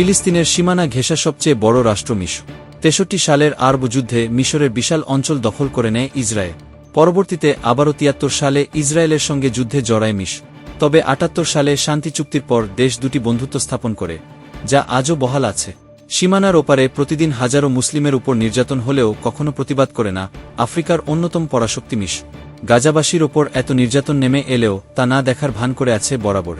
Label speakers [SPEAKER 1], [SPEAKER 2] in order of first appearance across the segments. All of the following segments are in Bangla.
[SPEAKER 1] ফিলিস্তিনের সীমানা ঘেঁষা সবচেয়ে বড় রাষ্ট্র মিশর। তেষট্টি সালের আরব যুদ্ধে মিশরের বিশাল অঞ্চল দখল করে নেয় ইসরায়েল। পরবর্তীতে আবারও তিয়াত্তর সালে ইসরায়েলের সঙ্গে যুদ্ধে জড়ায় মিশ তবে আটাত্তর সালে শান্তি চুক্তির পর দেশ দুটি বন্ধুত্ব স্থাপন করে, যা আজও বহাল আছে। সীমানার ওপারে প্রতিদিন হাজারো মুসলিমের উপর নির্যাতন হলেও কখনো প্রতিবাদ করে না আফ্রিকার অন্যতম পরাশক্তি মিশ গাজাবাসীর ওপর এত নির্যাতন নেমে এলেও তা না দেখার ভান করে আছে বরাবর।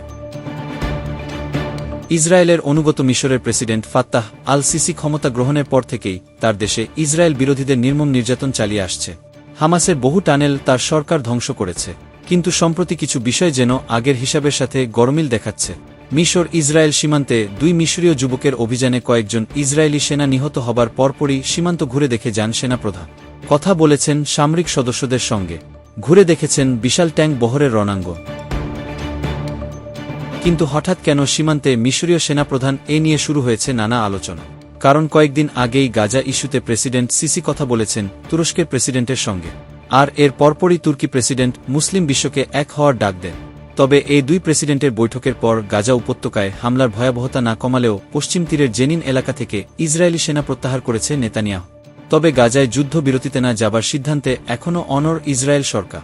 [SPEAKER 1] ইসরায়েলের অনুগত মিশরের প্রেসিডেন্ট ফাত্তাহ আল সিসি ক্ষমতা গ্রহণের পর থেকেই তার দেশে ইসরায়েল বিরোধীদের নির্মম নির্যাতন চালিয়ে আসছে। হামাসের বহু টানেল তার সরকার ধ্বংস করেছে। কিন্তু সম্প্রতি কিছু বিষয় যেন আগের হিসাবের সাথে গরমিল দেখাচ্ছে। মিশর ইসরায়েল সীমান্তে দুই মিশরীয় যুবকের অভিযানে কয়েকজন ইসরায়েলি সেনা নিহত হবার পরপরই সীমান্ত ঘুরে দেখে যান সেনাপ্রধান। কথা বলেছেন সামরিক সদস্যদের সঙ্গে। ঘুরে দেখেছেন বিশাল ট্যাঙ্ক বহরের রণাঙ্গন। কিন্তু হঠাৎ কেন সীমান্তে মিশরীয় সেনাপ্রধান এ নিয়ে শুরু হয়েছে নানা আলোচনা। কারণ কয়েকদিন আগেই গাজা ইস্যুতে প্রেসিডেন্ট সিসি কথা বলেছেন তুরস্কের প্রেসিডেন্টের সঙ্গে। আর এর পরপরই তুর্কি প্রেসিডেন্ট মুসলিম বিশ্বকে এক হওয়ার ডাক দেন। তবে এই দুই প্রেসিডেন্টের বৈঠকের পর গাজা উপত্যকায় হামলার ভয়াবহতা না কমালেও পশ্চিম তীরের জেনিন এলাকা থেকে ইসরায়েলি সেনা প্রত্যাহার করেছে নেতানিয়াহ। তবে গাজায় যুদ্ধ বিরতিতে না যাবার সিদ্ধান্তে এখনও অনর ইসরায়েল সরকার।